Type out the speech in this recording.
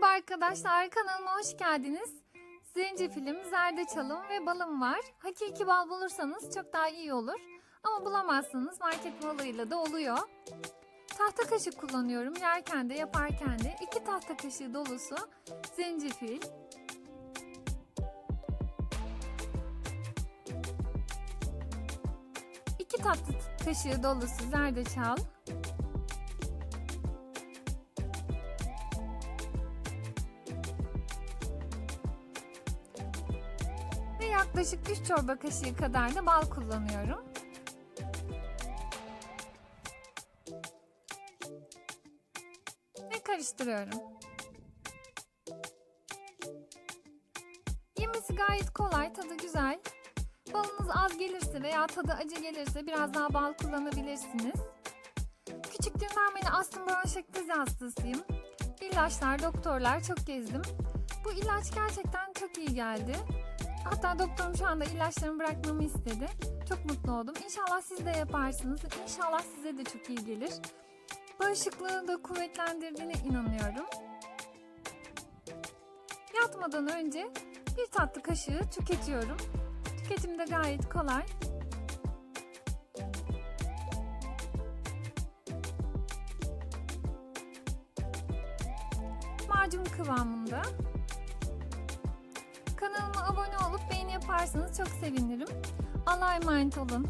Merhaba arkadaşlar, kanalıma hoş geldiniz. Zencefilim, zerdeçalım ve balım var. Hakiki bal bulursanız çok daha iyi olur. Ama bulamazsanız market balıyla da oluyor. Tahta kaşık kullanıyorum yerken de yaparken de. iki tahta kaşığı dolusu zencefil. iki tatlı kaşığı dolusu zerdeçal. Yaklaşık 3 çorba kaşığı kadar da bal kullanıyorum. Ve karıştırıyorum. Yemesi gayet kolay, tadı güzel. Balınız az gelirse veya tadı acı gelirse biraz daha bal kullanabilirsiniz. Küçüklüğümden beri astım bronşektiz hastasıyım. İlaçlar, doktorlar çok gezdim. Bu ilaç gerçekten çok iyi geldi. Hatta doktorum şu anda ilaçlarımı bırakmamı istedi. Çok mutlu oldum. İnşallah siz de yaparsınız. İnşallah size de çok iyi gelir. Bağışıklığı da kuvvetlendirdiğine inanıyorum. Yatmadan önce bir tatlı kaşığı tüketiyorum. Tüketim de gayet kolay. Macun kıvamında. Kanalıma abone yaparsanız çok sevinirim. Allah'a emanet olun.